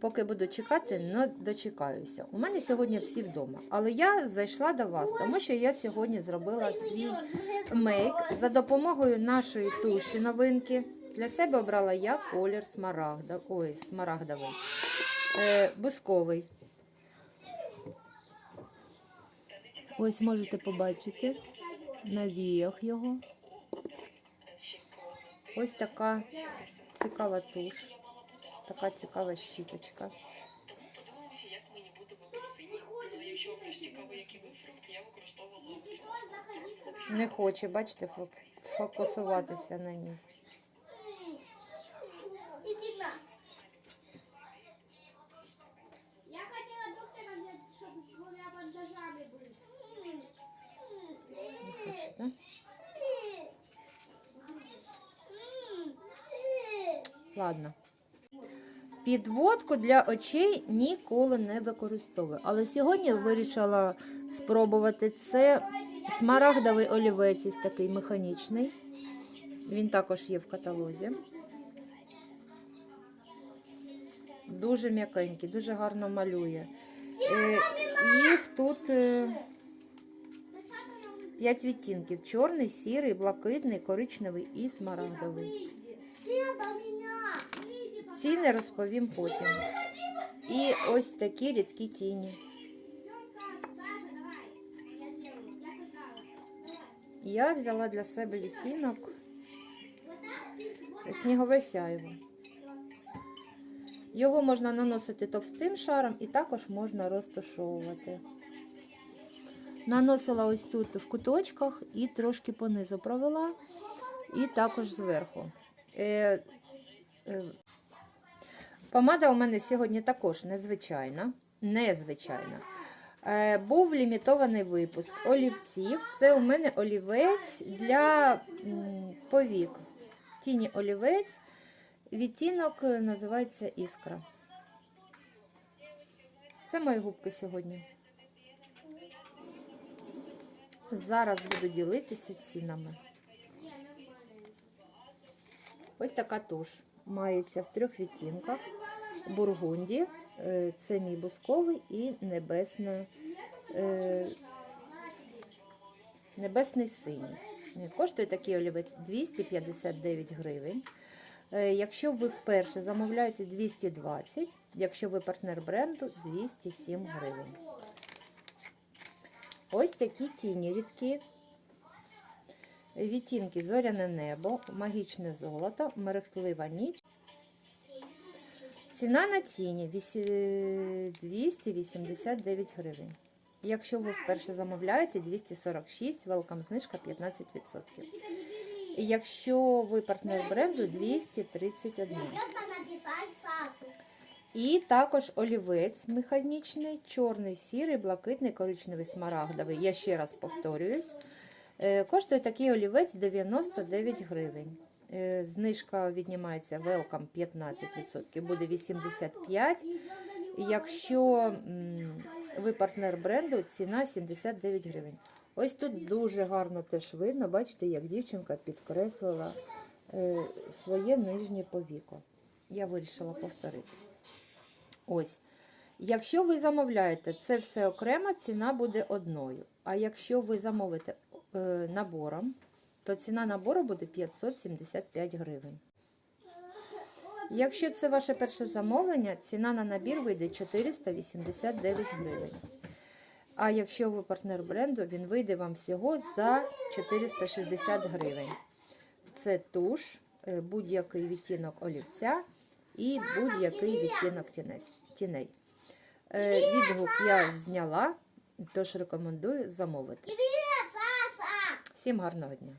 Поки буду чекати, не дочекаюся. У мене сьогодні всі вдома. Але я зайшла до вас, тому що я сьогодні зробила свій мейк за допомогою нашої туші новинки. Для себе обрала я колір смарагда, ой, смарагдовий, е, бусковий. Ось можете побачити на віях його. Ось така цікава туш, така цікава щіточка. Подивимося, як мені буде апельсині. Ну, якщо вам теж цікаво, який ви фрукт, я використовувала Не хоче, бачите, фокусуватися на ній. Я хотела доктора чтобы с двумя бандажами быть. Не хоче, да? Ладно. Підводку для очей ніколи не використовую. Але сьогодні вирішила спробувати це смарагдовий олівець, ось такий механічний. Він також є в каталозі. Дуже м'якенький, дуже гарно малює. Е, їх тут е, 5 відтінків: чорний, сірий, блакитний, коричневий і смарагдовий. Ціни розповім потім. І ось такі рідкі тіні. Я взяла для себе відтінок снігове сяйво. Його можна наносити товстим шаром і також можна розташовувати. Наносила ось тут в куточках і трошки понизу провела, і також зверху. Помада у мене сьогодні також незвичайна. незвичайна. Е, був лімітований випуск олівців. Це у мене олівець для повік. Тіні олівець. Відтінок е, називається Іскра. Це мої губки сьогодні. Зараз буду ділитися цінами. Ось така туш. Мається в трьох відтінках. Бургунді, е, це мій бусковий і небесне, е, небесний синій. Е, Коштує такий олівець 259 гривень. Якщо ви вперше замовляєте 220, якщо ви партнер бренду 207 гривень. Ось такі тіні рідкі. Відтінки зоряне небо, магічне золото, мерехтлива ніч. Ціна на тіні 289 гривень. Якщо ви вперше замовляєте 246, велкам знижка 15%. І Якщо ви партнер бренду 231. Надо написать Сашу. І також олівець механічний, чорний, сірий, блакитний, коричневий, смарагдовий. Я ще раз повторююсь. Е, Коштує такий олівець 99 гривень. Е, Знижка віднімається welcome 15%, буде 85. І Якщо ви партнер бренду, ціна 79 гривень. Ось тут дуже гарно теж видно, бачите, як дівчинка підкреслила е, своє нижнє повіко. Я вирішила повторити. Ось. Якщо ви замовляєте це все окремо, ціна буде одною. А якщо ви замовите набором, то ціна набору буде 575 гривень. Якщо це ваше перше замовлення, ціна на набір вийде 489 гривень. А якщо ви партнер бренду, він вийде вам всього за 460 гривень. Це туш, е, будь-який відтінок олівця і будь-який відтінок тіней. Е, Відгук я зняла, тож рекомендую замовити. Всім гарного дня!